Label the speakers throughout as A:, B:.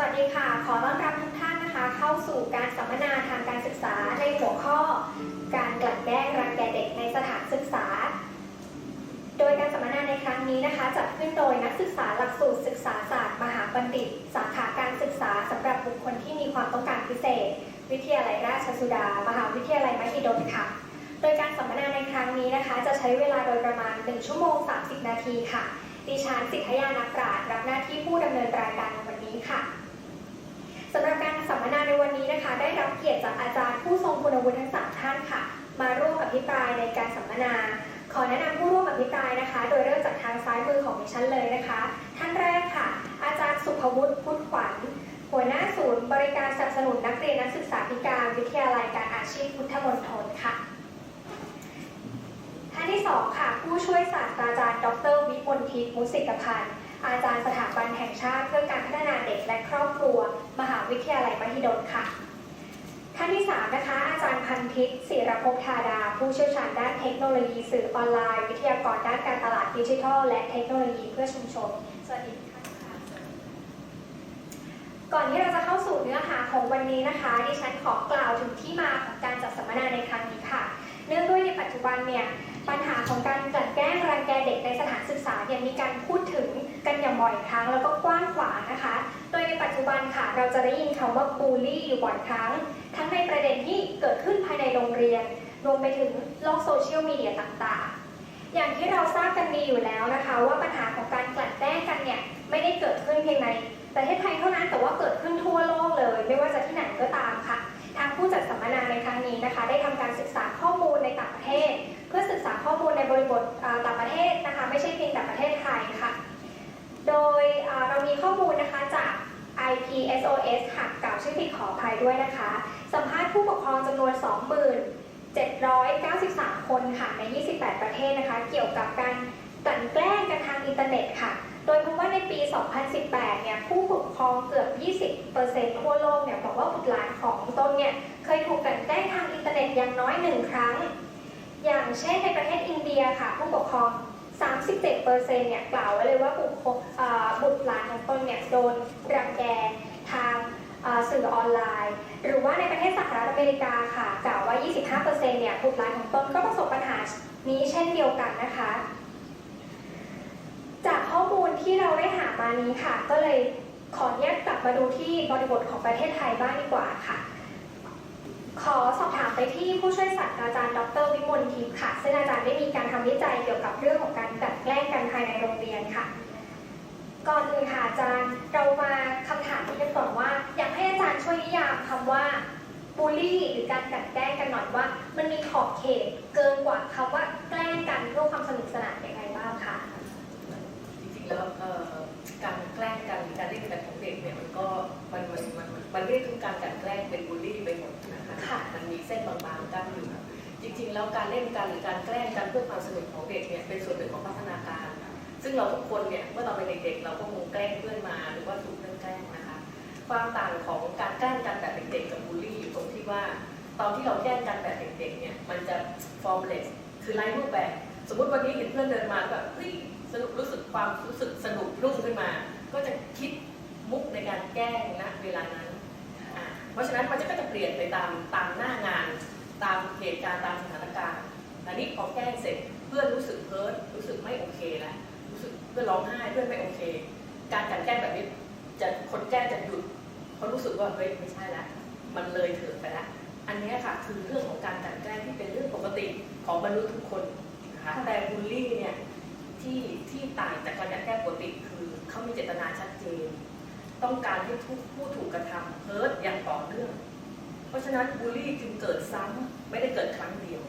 A: สวัสดีค่ะ ขอต้อนรับทุกท่านนะคะ เข้าสู่การสัมมนาทางการศึกษาในหัวข้อ การกลั่นแกล้งรังแกเด็กในสถานศึกษา โดยการสัมมนาในครั้งนี้นะคะ จัดขึ้นโดยนักศึกษาหลักสูตรศึกษาศาสตร์ มหาบัณฑิต สาขาการศึกษาสำหรับบุคคลที่มีความต้องการพิเศษ วิทยาลัยราชสุดา มหาวิทยาลัยมหิดลค่ะ โดยการสัมมนาในครั้งนี้นะคะ จะใช้เวลาโดยประมาณ 1 ชั่วโมง 30 นาทีค่ะ ดิฉันสิทธยานักปราชญ์รับหน้าที่ผู้ดำเนินรายการ กียรติจากอาจารย์ผู้ทรงคุณวุฒิทั้งสามท่านค่ะ มาร่วมอภิปรายในการสัมมนา ขอแนะนำผู้ร่วมอภิปรายนะคะ โดยเริ่มจากทางซ้ายมือของดิฉันเลยนะคะ ท่านแรกค่ะ อาจารย์สุภวุฒิพุทธขวัญหัวหน้าศูนย์บริการสนับสนุนนักเรียนนักศึกษาพิการวิทยาลัยการอาชีพพุทธมณฑลค่ะ ท่านที่สองค่ะ ผู้ช่วยศาสตราจารย์ ดรวิมลทิพย์มุสิกพันธ์อาจารย์สถาบันแห่งชาติเพื่อการพัฒนาเด็กและครอบครัว มหาวิทยาลัยมหิดลค่ะ ท่านที่สามนะคะอาจารย์พันทิพย์ศิรภพธาดา ผู้เชี่ยวชาญด้านเทคโนโลยีสื่อออนไลน์ วิทยากรด้านการตลาดดิจิทัล และเทคโนโลยีเพื่อชุมชนสวัสดีค่ะก่อนที่เราจะเข้าสู่เนื้อหาของวันนี้นะคะดิฉันขอกล่าวถึงที่มาของการจัดสัมมนาในครั้งนี้ค่ะ เนื่องด้วยในปัจจุบันเนี่ยปัญหาของการกลั่นแกล้งรังแกเด็กในสถานศึกษาเนี่ยมีการพูดถึง กันอย่างบ่อยครั้งแล้วก็กว้างขวางนะคะ โดยในปัจจุบันค่ะ เราจะได้ยินคำว่าบูลลี่อยู่บ่อยครั้ง ทั้งในประเด็นที่เกิดขึ้นภายในโรงเรียน รวมไปถึงโลกโซเชียลมีเดียต่างๆ อย่างที่เราทราบกันดีอยู่แล้วนะคะ ว่าปัญหาของการกลั่นแกล้งกันเนี่ยไม่ได้เกิดขึ้นเพียงในประเทศไทยเท่านั้นแต่ว่าเกิดขึ้นทั่วโลกเลย ไม่ว่าจะที่ไหนก็ตามค่ะ ทางผู้จัดสัมมนาในครั้งนี้นะคะ ได้ทำการศึกษาข้อมูลในต่างประเทศ เพื่อศึกษาข้อมูลในบริบทต่างประเทศนะคะ ไม่ใช่เพียงแต่ประเทศไทยค่ะ โดยเรามีข้อมูลนะคะจาก IPSOS ค่ะกล่าวชื่อผิดขออภัยด้วยนะคะ สัมภาษณ์ผู้ปกครองจำนวน2793 คนค่ะใน 28 ประเทศนะคะ เกี่ยวกับการกลั่นแกล้งกันทางอินเทอร์เน็ตค่ะ โดยพบว่าในปี 2018 เนี่ยผู้ปกครองเกือบ 20%ทั่วโลกเนี่ยบอกว่าบุตรหลานของตนเนี่ยเคยถูกกลั่นแกล้งทางอินเทอร์เน็ตอย่างน้อยหนึ่งครั้ง อย่างเช่นในประเทศอินเดียค่ะ ผู้ปกครอง 37%เนี่ยกล่าวไว้เลยว่าบุตรอ่าบุตรหลานของตนเนี่ยโดนรังแกทางสื่อออนไลน์ หรือว่าในประเทศสหรัฐอเมริกาค่ะ กล่าวว่า 25%เนี่ยบุตรหลานของตนก็ประสบปัญหานี้เช่นเดียวกันนะคะ จากข้อมูลที่เราได้หามานี้ค่ะ ก็เลยขออนุญาตกลับมาดูที่บริบทของประเทศไทยบ้างดีกว่าค่ะ ขอสอบถาม ไปที่ผู้ช่วยศาสตราจารย์ดรวิมลทิพย์ค่ะ ซึ่งอาจารย์ได้มีการทำวิจัยเกี่ยวกับเรื่องของการกลันแกล้งกันภายในโรงเรียนค่ะ ก่อนอื่นค่ะอาจารย์เรามาคำถามนี้กันก่อนว่า อยากให้อาจารย์ช่วยนิยามคำว่าบูลลี่หรือการกลันแกล้งกันหน่อยว่า มันมีขอบเขตเกินกว่าคำว่าแกล้งกันเพื่อความสนุกสนานอย่างไรบ้างคะ
B: จริงๆแล้วการแกล้งกันการเล่นกันของเด็กเนี่ยมันก็มันมันมันมันมันไม่ได้ทุกการกลันแกล้งเป็นบูลลี่ไปหมด นะคะ
A: ค่ะ
B: มันมีเส้นบางๆกั้นอยู่จริง ๆ แล้วการเล่นกันหรือการแกล้งกันเพื่อความสนุกของเด็กเนี่ยเป็นส่วนหนึ่งของพัฒนาการ ซึ่งเราทุกคนเนี่ยเมื่อเราเป็นเด็กๆเราก็คงแกล้งเพื่อนมาหรือว่าถูกเพื่อนแกล้งนะคะ ความต่างของการแกล้งกันแบบเด็กๆกับบูลลี่อยู่ตรงที่ว่า ตอนที่เราแกล้งกันแบบเด็กๆเนี่ยมันจะ formless คือไร้รูปแบบ สมมติวันนี้เห็นเพื่อนเดินมาแล้วแบบเฮ้ยสนุกรู้สึกความรู้สึกสนุกรุ่งขึ้นมา ก็จะคิดมุกในการแกล้งนะเวลานั้น เพราะฉะนั้นมันจะก็จะเปลี่ยนไปตามตามหน้างาน ตามเหตุการณ์ตามสถานการณ์อันนี้พอแกล้งเสร็จเพื่อนรู้สึกเพิร์ดรู้สึกไม่โอเคแล้วรู้สึกเพื่อนร้องไห้เพื่อนไม่โอเค การกันแกล้งแบบนี้จะคนแก้จะหยุดเพราะรู้สึกว่าเฮ้ยไม่ใช่ละมันเลยเถิดไปละอันนี้ค่ะคือเรื่องของการกันแกล้งที่เป็นเรื่องปกติของมนุษย์ทุกคนนะคะแต่บูลลี่เนี่ยที่ที่ต่างจากการกันแกล้งปกติคือเขามีเจตนาชัดเจน ต้องการให้ทุกผู้ถูกกระทำเพิร์ดอย่างต่อเนื่อง เพราะฉะนั้นบูลลี่จึงเกิดซ้ำไม่ได้เกิดครั้งเดียว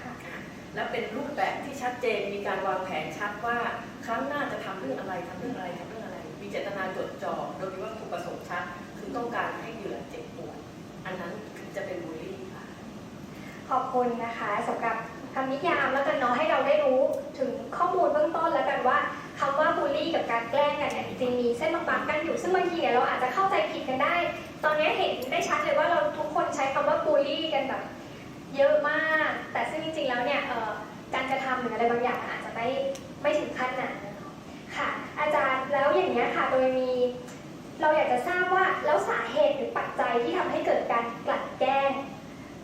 A: ค่ะ
B: อะและเป็นรูปแบบที่ชัดเจนมีการวางแผนชัดว่าครั้งหน้าจะทำเรื่องอะไรทำเรื่องอะไรทำเรื่องอะไร มีเจตนาจดจ่อโดยมีวัตถุประสงค์ชัดคือต้องการให้เหยื่อเจ็บปวดอันนั้นคือจะเป็นบูลลี่ค่ะ
A: ขอบคุณนะคะสำหรับคำนิยามแล้วกันเนาะให้เราได้รู้ถึงข้อมูลเบื้องต้นแล้วกันว่า คำว่าบูลลี่กับการแกล้งกันเนี่ยจริงมีเส้นบางๆกันอยู่ซึ่งบางทีเนี่ยเราอาจจะเข้าใจผิดกันได้ ตอนนี้เห็นได้ชัดเลยว่าเราทุกคนใช้คำว่าบูลลี่กันแบบเยอะมาก แต่ซึ่งจริงๆแล้วเนี่ยการกระทำหรืออะไรบางอย่างอาจจะไม่ไม่ถึงขั้นนั้นค่ะ อาจารย์แล้วอย่างนี้ยค่ะโดยมีเราอยากจะทราบว่าแล้วสาเหตุหรือปัจจัยที่ทำให้เกิดการกลั่นแกล้ง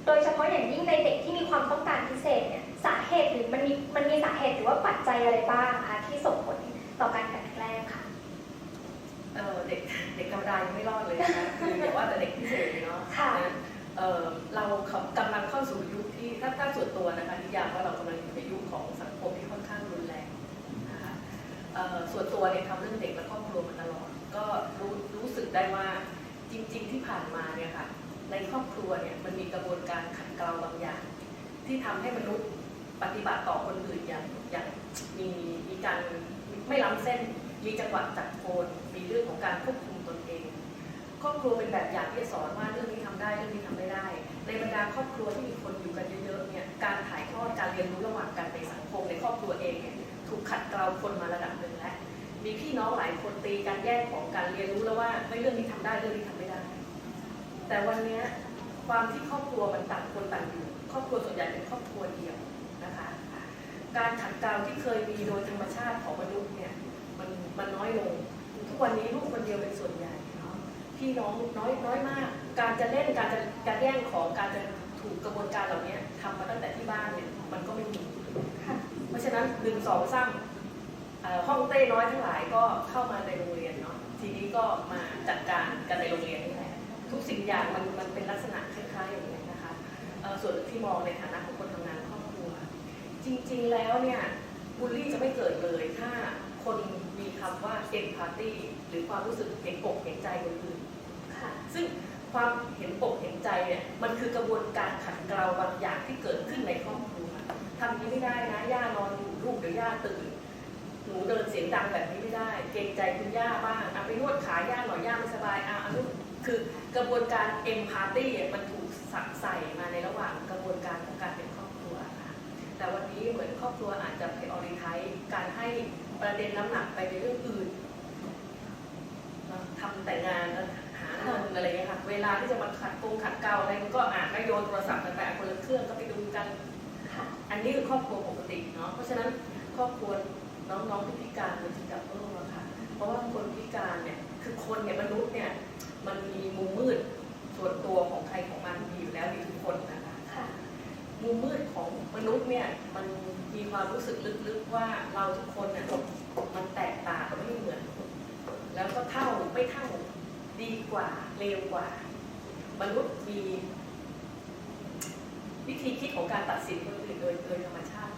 A: โดยเฉพาะอย่างยิ่งในเด็กที่มีความต้องการพิเศษเนี่ยสาเหตุหรือมันมีมันมีสาเหตุหรือว่าปัจจัยอะไรบ้างคะที่ส่งผล ต่อการกลั่นแกล้งค่ะ
B: เอ่อเด็กเด็กธรรมดายังไม่รอดเลยนะคะคืออย่าว่าแต่เด็กพิเศษเลยเนาะ
A: ค่ะ
B: นะเอ่อเรากำลังเข้าสู่ยุคที่ถ้าถ้าส่วนตัวนะคะนิยามว่าเรากำลังอยู่ในยุคของสังคมที่ค่อนข้างรุนแรงนะคะเอ่อส่วนตัวเนี่ยทำเรื่องเด็กและครอบครัวมาตลอด ก็รู้รู้สึกได้ว่าจริง ๆ ที่ผ่านมาเนี่ยค่ะในครอบครัวเนี่ยมันมีกระบวนการขัดเกลาบางอย่าง ที่ทำให้มนุษย์ปฏิบัติต่อคนอื่นอย่างอย่างมีมีการ ไม่ล้ำเส้น มีจังหวะจัดโคนมีเรื่องของการควบคุมตนเอง ครอบครัวเป็นแบบอย่างที่สอนว่าเรื่องนี้ทำได้เรื่องนี้ทำไม่ได้ ในบรรดาครอบครัวที่มีคนอยู่กันเยอะๆเนี่ยการถ่ายทอดการเรียนรู้ระหว่างกันในสังคมในครอบครัวเองเนี่ยถูกขัดเกลาคนมาระดับหนึ่งแล้วมีพี่น้องหลายคนตีกันแย่งของการเรียนรู้แล้วว่าไม่เรื่องนี้ทำได้เรื่องนี้ทำไม่ได้ แต่วันนี้ความที่ครอบครัวมันต่างคนต่างอยู่ ครอบครัวส่วนใหญ่เป็นครอบครัวเดียว การขัดเกลาที่เคยมีโดยธรรมชาติของมนุษย์เนี่ยมันมันน้อยลง ทุกวันนี้ลูกคนเดียวเป็นส่วนใหญ่พี่น้องน้อยน้อยมาก การจะเล่นการจะการแย่งของการจะถูกกระบวนการเหล่านี้ทำมาตั้งแต่ที่บ้านเนี่ยมันก็ไม่มีเพราะฉะนั้นหนึ่งสองสามห้องเต้น้อยทั้งหลายก็เข้ามาในโรงเรียนเนาะทีนี้ก็มาจัดการกันในโรงเรียนนี่แหละทุกสิ่งอย่างมันมันเป็นลักษณะคล้ายๆอย่างนี้นะคะส่วนที่มองในฐานะของคน จริงๆแล้วเนี่ยบูลลี่จะไม่เกิดเลยถ้าคนมีคำว่าเอ็นพาร์ตี้หรือความรู้สึกเห็นอกเห็นใจคนอื่น
A: ค่ะ
B: ซึ่งความเห็นอกเห็นใจเนี่ยมันคือกระบวนการขัดเกลาบางอย่างที่เกิดขึ้นในครอบครัวทำอย่างนี้ไม่ได้นะย่านอนอยู่ลูกเดี๋ยวย่าตื่นหนูเดินเสียงดังแบบนี้ไม่ได้ เกรงใจคุณย่าบ้างเอาไปนวดขาย่าหน่อยย่าไม่สบายอะอันนู้นคือกระบวนการเอ็มพาร์ตี้มันถูกสักใส่มาในระหว่างกระบวนการ แต่วันนี้เหมือนครอบครัวอาจจะไปออริไทการให้ประเด็นน้ำหนักไปในเรื่องอื่นทำแต่งานหาเงินอะไรอย่างเงี้ยค่ะ เวลาที่จะมาขัดโกงขัดเกลาอะไรก็อานไม่โยนโทรศัพท์กันไปคนละเครื่องก็ไปดูกัน อันนี้คือครอบครัวปกติเนาะ เพราะฉะนั้นครอบครัวน้องๆที่พิการมันจึงจะเพิ่มอะค่ะ เพราะว่าคนพิการเนี่ยคือคนเนี่ยมนุษย์เนี่ยมันมีมุมมืดส่วนตัวของใครของมันมีอยู่แล้วมีทุกคนนะ มุมมืดของมนุษย์เนี่ยมันมีความรู้สึกลึกๆว่าเราทุกคนเนี่ยมันแตกต่างไม่เหมือน แล้วก็เท่าไม่เท่าดีกว่าเลวกว่า มนุษย์มีวิธีคิดของการตัดสินคนอื่นโดยโดยธรรมชาติ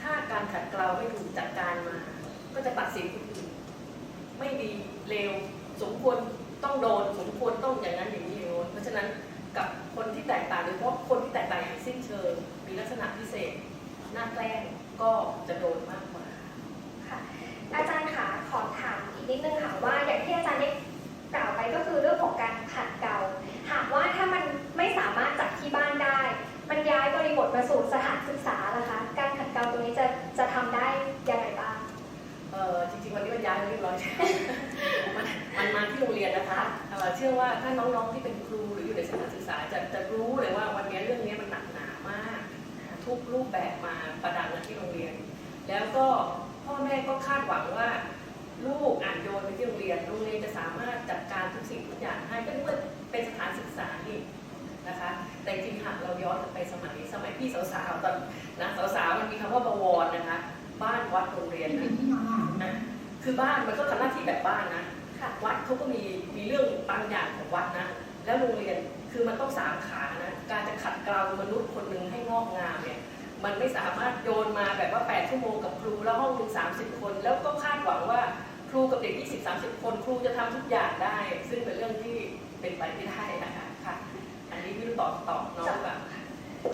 B: ถ้าการขัดเกลาไม่ถูกจัดการมา ก็จะตัดสินคนอื่นไม่ดีเลวสมควรต้องโดนสมควรต้องอย่างนั้นอย่างนี้อย่างโน้นเพราะฉะนั้น น้าแกล้งก็จะโดน
A: ทุกรู
B: ปแบบมาประดันมาที่โรงเรียน แล้วก็พ่อแม่ก็คาดหวังว่า ลูกอ่านโยนไปที่โรงเรียนโรงเรียนจะสามารถจัดการทุกสิ่งทุกอย่างให้ก็นึกว่าเป็นสถานศึกษาอีกนะคะ แต่จริงหากเราย้อนไปสมัยสมัยพี่สาวๆตอนนะสาวๆมันมีคำว่าบวรนะคะ บ้านวัดโรงเรียนนะคือบ้านมันก็ทำหน้าที่แบบบ้านนะ
A: ค่ะ
B: วัดเขาก็มีมีเรื่องบางอย่างของวัดนะแล้วโรงเรียน คือมันต้องสามขานะ การจะขัดเกลามนุษย์คนหนึ่งให้งอกงามเนี่ย มันไม่สามารถโยนมาแบบว่า 8 ชั่วโมงกับครูแล้วห้องหนึ่ง30คน แล้วก็คาดหวังว่าครูกับเด็ก 20-30 คนครูจะทำทุกอย่างได้ ซึ่งเป็นเรื่องที่เป็นไปไม่ได้นะคะค่ะ อันนี้ไม่รู้ตอบตอบน้องหรือเปล่า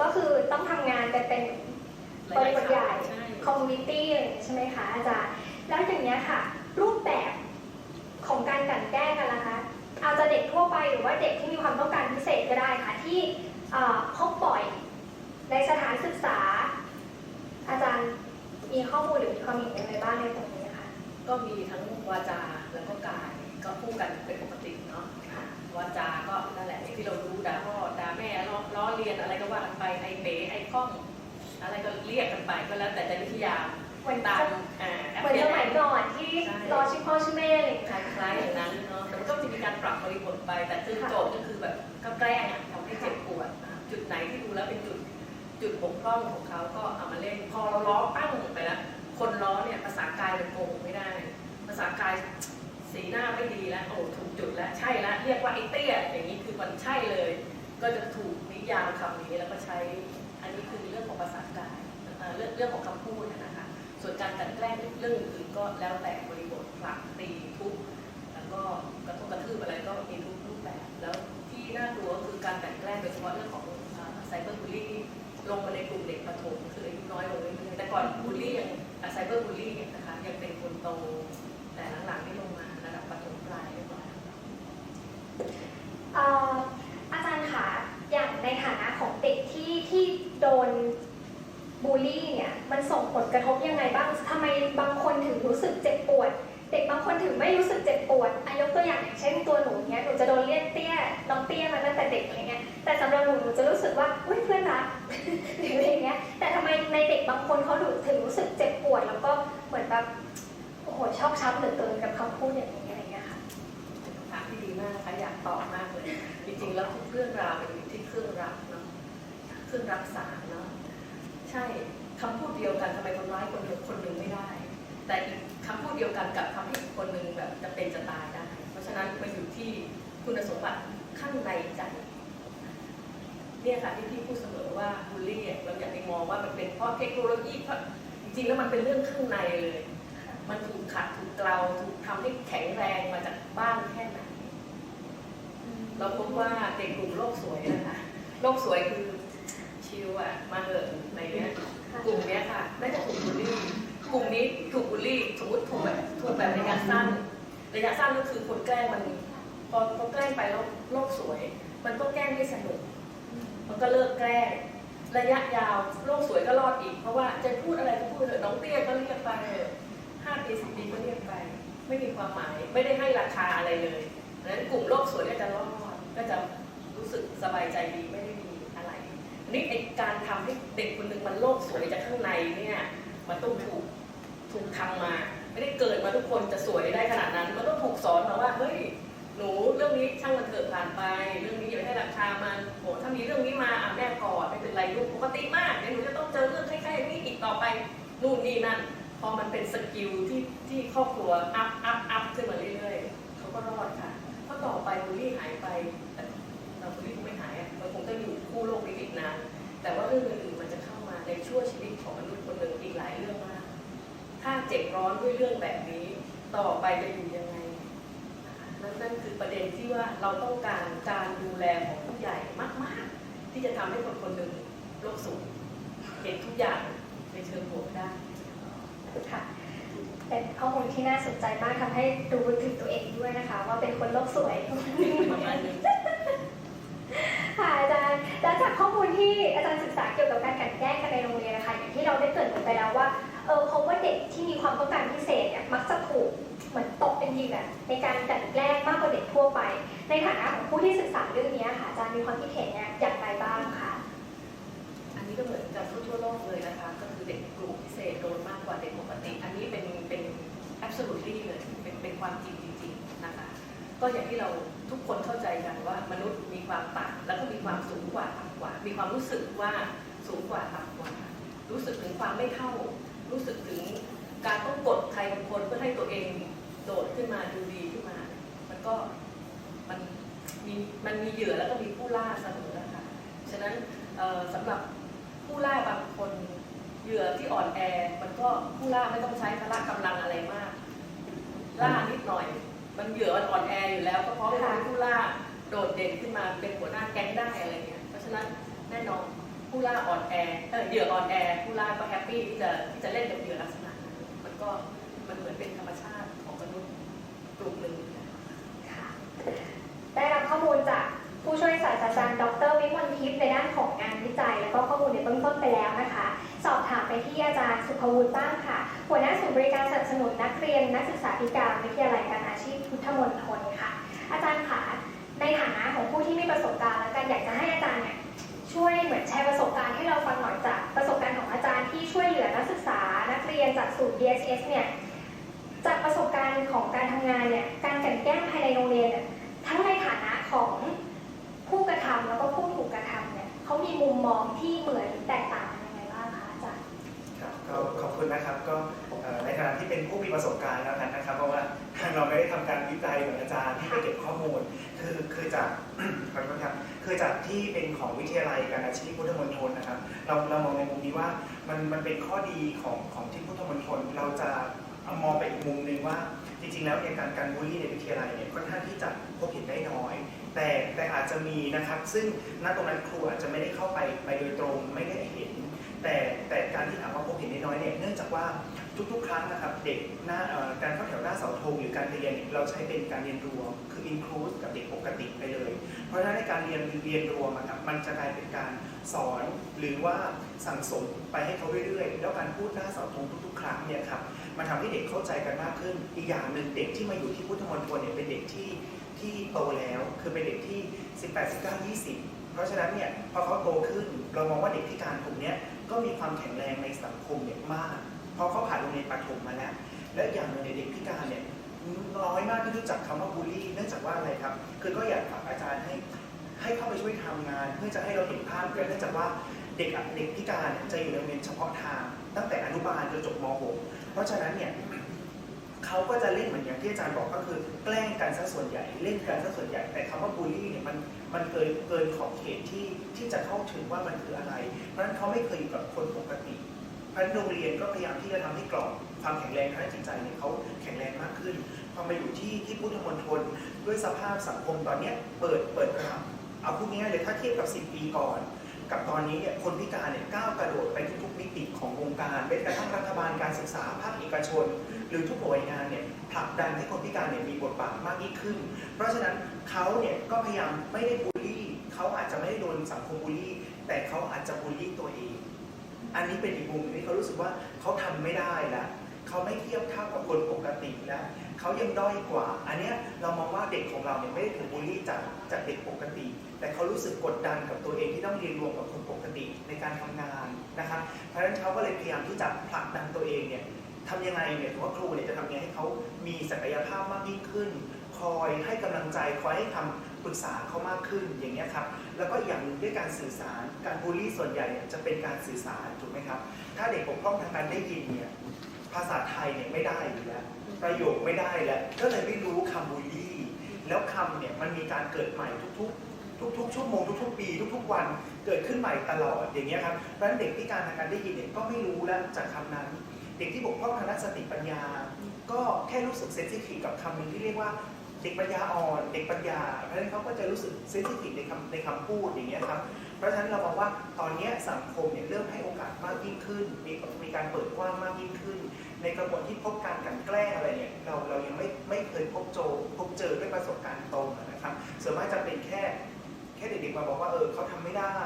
A: ก็คือต้องทำงานกันเป็นบริบทใหญ่
B: ใช่
A: คอมมูนิตี้อะไรอย่างนี้ใช่ไหมคะอาจารย์ แล้วอย่างนี้ยค่ะ รูปแบบของการกลั่นแกล้งกันนะคะ อาจจะเด็กทั่วไปหรือว่าเด็กที่มีความต้องการพิเศษก็ได้ค่ะ ที่เอ่อพบบ่อยในสถานศึกษา อาจารย์มีข้อมูลหรือมีความเห็นยังไงบ้างในตรงนี้คะ
B: ก็มีทั้งวาจาแล้วก็กายก็คู่กันเป็นปกติเนาะวาจา ก็นั่นแหละอย่างที่เรารู้ด่าพ่อด่าแม่ล้อล้อเลียนอะไรก็ว่ากันไปไอเป๋ไอข้อง อะไรก็เรียกกันไปก็แล้วแต่จะนิยาม
A: เหมือน
B: ตามอ่าแอป
A: เหมือน
B: เปิ
A: ส
B: ล
A: มัยก่อนที่
B: ใช่
A: รอชื่อพ่อชื่อแม่อะไรอย่าง
B: ค
A: เงี้ย
B: ล้ายๆอย่างนั้นเนาะแต่มัน ก็จะมีการปรับบริบทไป แต่คือ
A: ค่ะ
B: โจทย์ก็คือแบบก็แกล้งอะทำให้เจ็บปวด จุดไหนที่ดูแล้วเป็นจุดจุดบกพร่องของเขาก็เอามาเล่น พอเราล้อปั้งไปแล้ว คนล้อเนี่ยภาษากายมันโกงไม่ได้ ภาษากายสีหน้าไม่ดีแล้วโอ้ถูกจุดแล้วใช่แล้วเรียกว่าไอ้เตี้ยอย่างนี้คือมันใช่เลย ก็จะถูกนิยามคำนี้แล้วก็ใช้ อันนี้คือเรื่องของภาษากายเรื่องเรื่องของคำพูดนะคะ ส่วนการกลันแกล้งเรื่องอื่นก็แล้วแต่บริบทผลักตีทุบ ก็กระทบกระทืบอะไรก็มีทุกรูปแบบ แล้วที่น่ากลัวคือการกลันแกล้งโดยเฉพาะเรื่องของไซเบอร์บูลลี่ที่ลงมาในกลุ่มเด็กประถมคืออายุน้อยลงเรื่อยๆแต่ก่อนบูลลี่ยังไซเบอร์บูลลี่เนี่ยนะคะยังเป็นคนโต แต่หลังๆนี่ลงมาระดับประถมปลายเรียบร้อยแล้ว
A: เอ่ออาจารย์คะอย่างในฐานะของเด็กที่ที่โดนบูลลี่เนี่ยมันส่งผลกระทบยังไงบ้างทำไมบางคนถึงรู้สึกเจ็บปวด เด็กบางคน อย่างอย่างเช่นตัวหนูเนี้ยหนูจะโดนเรียกเตี้ยน้องเตี้ยมาตั้งแต่เด็กอะไรเงี้ยแต่สำหรับหนูหนูจะรู้สึกว่าอุ้ยเพื่อนรักหรืออะไรเงี้ยแต่ทำไมในเด็กบางคนเขาถึงรู้สึกเจ็บปวด แล้วก็เหมือนแบบโอ้โหชอกช้ำเหลือเกินกับคำพูดอย่างนี้อะไรเงี้ยค่ะ
B: คำถามที่ดีมากนะคะอยากตอบมากเลยจริงๆแล้วทุกเรื่องราวเป็นอยู่ที่เครื่องรักเนาะเครื่องรักษาเนาะใช่คำพูดเดียวกันทำไมคนร้ายคนนึงคนหนึ่งไม่ได้ แต่อีกคำพูดเดียวกันกับทำให้คนหนึ่งแบบจะเป็นจะตายได้ ฉะนั้นมันอยู่ที่คุณสมบัติข้างในใจเนี่ยค่ะที่พี่พูดเสมอว่าบูลลี่เราอย่าไปมองว่ามันเป็นเพราะเทคโนโลยีเพราะจริงๆแล้วมันเป็นเรื่องข้างในเลย มันถูกขัดถูกเกลาถูกทำให้แข็งแรงมาจากบ้านแค่ไหนเราพบว่าเด็กกลุ่มโลกสวยนะคะโลกสวยคือชิลอะมาเหอะในเนี้ยกลุ่มเนี้ยค่ะน่าจะถูกบูลลี่กลุ่มนี้ถูกบูลลี่สมมติถูกแบบถูกแบบระยะสั้น ระยะสั้นก็คือคนแกล้งมันพอพอแกล้งไปแล้วโลกสวย มันก็แกล้งไม่สนุก มันก็เลิกแกล้งระยะยาวโลกสวยก็รอดอีก เพราะว่าจะพูดอะไรก็พูดเถอะน้องเตี้ยก็เรียกไปเถอะห้าปีสิบปีก็เรียกไป ไม่มีความหมายไม่ได้ให้ราคาอะไรเลยดังนั้นกลุ่มโลกสวยก็จะรอดก็จะรู้สึกสบายใจดีไม่ได้มีอะไรนี่ไอการทำให้เด็กคนหนึ่งมันโลกสวยจากข้างในเนี่ยมันต้องถูกถูกทำมา ไม่ได้เกิดมาทุกคนจะสวยได้ขนาดนั้น มันต้องถูกสอนมาว่าเฮ้ยหนูเรื่องนี้ช่างมันเถอะผ่านไป เรื่องนี้อย่าไปให้ราคามันโหถ้ามีเรื่องนี้มาอะแม่กอดไม่เป็นไรลูกปกติมากเดี๋ยวหนูจะต้องเจอเรื่องคล้ายๆนี้อีกต่อไปนู่นนี่นั่นพอมันเป็นสกิลที่ที่ครอบครัวอัพอัพอัพขึ้นมาเรื่อยๆเขาก็รอดค่ะเพราต่อไปบูลลี่หายไปแต่เราบูลลี่คงไม่หายอะมันคงจะอยู่คู่โลกนี้อีกนานแต่ว่าเรื่องอื่นๆมันจะเข้ามาในชั่วชีวิตของมนุษย์คนหนึ่งอีกหลายเรื่องมาก ถ้าเจ็บร้อนด้วยเรื่องแบบนี้ ต่อไปจะอยู่ยังไงนั่นนั่นคือประเด็นที่ว่าเราต้องการการดูแลของผู้ใหญ่มาก ๆ ที่จะทำให้คนคนหนึ่งโลกสุขเห็นทุกอย่างในเชิงบวกได้
A: ค่ะเป็นข้อมูลที่น่าสนใจมากทำให้รู้ถึงตัวเองด้วยนะคะ ว่าเป็นคนโลกสวย
B: ประมาณนึง
A: ค่ะอาจารย์แล้วจากข้อมูลที่อาจารย์ศึกษาเกี่ยวกับการกลันแกล้งกันในโรงเรียนนะคะอย่างที่เราได้เกริดกันไปแล้วว่า เออพบว่าเด็กที่มีความต้องการพิเศษเนี่ยมักจะถูกเหมือนตกเป็นเหยื่อในการกลันแกล้งมากกว่าเด็กทั่วไป ในฐานะของผู้ที่ศึกษาเรื่องนี้ค่ะอาจารย์มีความคิดเห็นเนี่ยอย่างไรบ้างคะ
B: อันนี้ก็เหมือนกับทั่วโลกเลยนะคะ ก็คือเด็กกลุ่มพิเศษโดนมากกว่าเด็กปกติ อันนี้เป็นเป็น absolutely เลยเป็นเป็นความจริงจริงๆนะคะก็อย่างที่เราทุกคนเข้าใจกันว่ามนุษย์มีความต่างแล้วก็มีความสูงกว่าต่ำกว่า มีความรู้สึกว่าสูงกว่าต่ำกว่า รู้สึกถึงความไม่เท่า รู้สึกถึงการต้องกดใครบางคนเพื่อให้ตัวเองโดดขึ้นมาดูดีขึ้นมา มันก็มันมีมันมีเหยื่อแล้วก็มีผู้ล่าเสมอนะคะฉะนั้นเอ่อสำหรับผู้ล่าบางคนเหยื่อที่อ่อนแอ มันก็ผู้ล่าไม่ต้องใช้พละกำลังอะไรมาก ล่านิดหน่อย มันเหยื่อมันอ่อนแออยู่แล้ว ก็พราะว่าเป็นผู้ล่าโดดเด่นขึ้นมาเป็นหัวหน้าแก๊งได้อะไรเงี้ยเพราะฉะนั้นแน่นอน ผู้ล่าอ่อนแอเออเหยื่ออ่อนแอ ผู้ล่าก็แฮปปี้ที่จะที่จะเล่นกับเหยื่อลักษณะนั้นมันก็มันเหมือนเป็นธรรมชาติของมนุษย์กลุ่มหนึ่ง
A: ค่ะได้รับข้อมูลจากผู้ช่วยศาสตราจารย์ ดรวิมลทิพย์ในด้านของงานวิจัย และก็ข้อมูลในเบื้องต้นไปแล้วนะคะ สอบถามไปที่อาจารย์สุภวุฒิบ้างค่ะ หัวหน้าศูนย์บริการสนับสนุนนักเรียนนักศึกษาธิการวิทยาลัยการอาชีพพุทธมณฑลค่ะ อาจารย์ค่ะในฐานะของผู้ที่มีประสบการณ์และการอยากจะให้อาจารย์เนี่ย ช่วยเหมือนแชร์ประสบการณ์ให้เราฟังหน่อยจากประสบการณ์ของอาจารย์ที่ช่วยเหลือนักศึกษานักเรียนจากศูนย์ DSS เนี่ยจากประสบการณ์ของการทำงานเนี่ยการกันแกล้งภายในโรงเรียนเนี่ยทั้งในฐานะของผู้กระทำแล้วก็ผู้ถูกกระทำเนี่ยเขามีมุมมองที่เหมือนแตกต่างกันยังไงบ้างคะอาจารย์
C: ครับก็ขอบคุณนะครับก็ในฐานะที่เป็นผู้มีประสบการณ์แล้วกันนะครับเพราะว่าเราไม่ได้ทำการวิจัยเหมือนอาจารย์ที่ไปเก็บข้อมูล คือคือจากขอโทษครับ คือจากที่เป็นของวิทยาลัยการอาชีพพุทธมณฑลนะครับ เราเรามองในมุมนี้ว่ามันมันเป็นข้อดีของของที่พุทธมณฑลเราจะมองไปอีกมุมหนึ่งว่า จริงๆ แล้วเนี่ยการการบูลลี่ในวิทยาลัยเนี่ยค่อนข้างที่จะพบเห็นได้น้อย แต่แต่อาจจะมีนะครับ ซึ่งณตรงนั้นครูอาจจะไม่ได้เข้าไปไปโดยตรงไม่ได้เห็น ทุกๆ ครั้งนะครับเด็กหน้าการเข้าแถวหน้าเสาธงหรือการเรียนเราใช้เป็นการเรียนรวมคือ include กับเด็กปกติไปเลย เพราะฉะนั้นในการเรียนเรียนรวมอะครับมันจะกลายเป็นการสอนหรือว่าสั่งสมไปให้เขาเรื่อยๆ แล้วการพูดหน้าเสาธงทุกๆ ครั้งเนี่ยครับมันทำให้เด็กเข้าใจกันมากขึ้นอีกอย่างหนึ่งเด็กที่มาอยู่ที่พุทธมณฑลเนี่ยเป็นเด็กที่ที่โตแล้วคือเป็นเด็กที่ 18 19 20เพราะฉะนั้นเนี่ยพอเขาโตขึ้นเรามองว่าเด็กพิการกลุ่มนี้ก็มีความแข็งแรงในสังคมเนี่ยมาก เพราะเขาผ่านโรงเรียนประถมมาแล้ว และอย่างหนึ่งเนี่ยเด็กพิการเนี่ยน้อยมากที่รู้จักคำว่าบูลลี่ เนื่องจากว่าอะไรครับ คือก็อยากฝากอาจารย์ให้ให้เข้าไปช่วยทำงาน เพื่อจะให้เราเห็นภาพเนื่องจากว่าเด็กอะเด็กพิการจะอยู่ในโรงเรียนเฉพาะทาง ตั้งแต่อนุบาลจนจบม .6 เพราะฉะนั้นเนี่ยเขาก็จะเล่นเหมือนอย่างที่อาจารย์บอกก็คือ แกล้งกันซะส่วนใหญ่เล่นกันซะส่วนใหญ่แต่คำว่าบูลลี่เนี่ยมันมันเกินเกินขอบเขตที่ที่จะเข้าถึงว่ามันคืออะไร เพราะฉะนั้นเขาไม่เคยอยู่กับคนปกติ พราะฉะนั้นโรงเรียนก็พยายามที่จะทำให้กรอบความแข็งแรงทางด้านจิตใจเนี่ยเขาแข็งแรงมากขึ้น พอมาอยู่ที่ที่พุทธมณฑลด้วยสภาพสังคมตอนเนี้ยเปิดเปิดรับเอาพูดง่ายเลยถ้าเทียบกับ 10 ปีก่อน กับตอนนี้เนี่ยคนพิการเนี่ยก้าวกระโดดไปทุกๆมิติของวงการแม้กระทั่งรัฐบาลการศึกษาภาคเอกชน หรือทุกหน่วยงานเนี่ยผลักดันให้คนพิการเนี่ยมีบทบาทมากยิ่งขึ้น เพราะฉะนั้นเขาเนี่ยก็พยายามไม่ได้บูลลี่เขาอาจจะไม่ได้โดนสังคมบูลลี่ แต่เขาอาจจะบูลลี่ตัวเอง อันนี้เป็นอีกมุมนึงที่เขารู้สึกว่าเขาทำไม่ได้แล้วเขาไม่เทียบเท่ากับคนปกติแล้วเขายังด้อยกว่า อันเนี้ยเรามองว่าเด็กของเราเนี่ยไม่ได้ถูกบูลลี่จากจากเด็กปกติ แต่เขารู้สึกกดดันกับตัวเองที่ต้องเรียนรวมกับคนปกติในการทำงานนะครับเพราะฉะนั้นเขาก็เลยพยายามที่จะผลักดันตัวเองเนี่ยทำยังไงเนี่ยถือว่าครูเนี่ยจะทำยังไงให้เขามีศักยภาพมากยิ่งขึ้น คอยให้กำลังใจคอยให้คำ ปรึกษาเขามากขึ้นอย่างเงี้ยครับแล้วก็อย่างหนึ่งด้วยการสื่อสารการบูลลี่ส่วนใหญ่เนี่ยจะเป็นการสื่อสารถูกไหมครับ ถ้าเด็กบกพร่องทางการได้ยินเนี่ยภาษาไทยเนี่ยไม่ได้อยู่แล้ว ประโยคไม่ได้แล้วก็เลยไม่รู้คำบูลลี่ แล้วคำเนี่ยมันมีการเกิดใหม่ทุกๆ ทุกๆชั่วโมงทุกๆ ปี ทุกๆ วันเกิดขึ้นใหม่ตลอดอย่างเงี้ยครับเพราะฉะนั้นเด็กที่การทางการได้ยินเนี่ยก็ไม่รู้แล้วจากคำนั้น เด็กที่บกพร่องทางด้านสติปัญญา ก็แค่รู้สึกเซนซิทีฟกับคำหนึ่งที่เรียกว่า เด็กปัญญาอ่อนเด็กปัญญา เพราะฉะนั้นเขาก็จะรู้สึกเซนซิทีฟในคำในคำพูดอย่างเงี้ยครับ เพราะฉะนั้นเรามองว่าตอนนี้สังคมเนี่ยเริ่มให้โอกาสมากยิ่งขึ้น มีมีการเปิดกว้างมากยิ่งขึ้น ในกระบวนที่พบการกันแกล้งอะไรเนี่ยเราเรายังไม่ไม่เคยพบโจพบเจอด้วยประสบการณ์ตรงนะครับส่วนมากจะเป็นแค่แค่เด็กๆมาบอกว่าเออเขาทำไม่ได้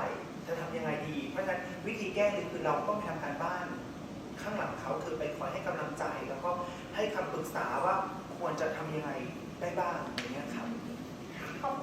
C: จะทำยังไงดี เพราะฉะนั้นวิธีแก้เลยคือเราต้องทำการบ้านข้างหลังเขาคือไปคอยให้กำลังใจแล้วก็ให้คำปรึกษาว่าควรจะทำยังไง ได้บ้างอย่างเงี้ยครับ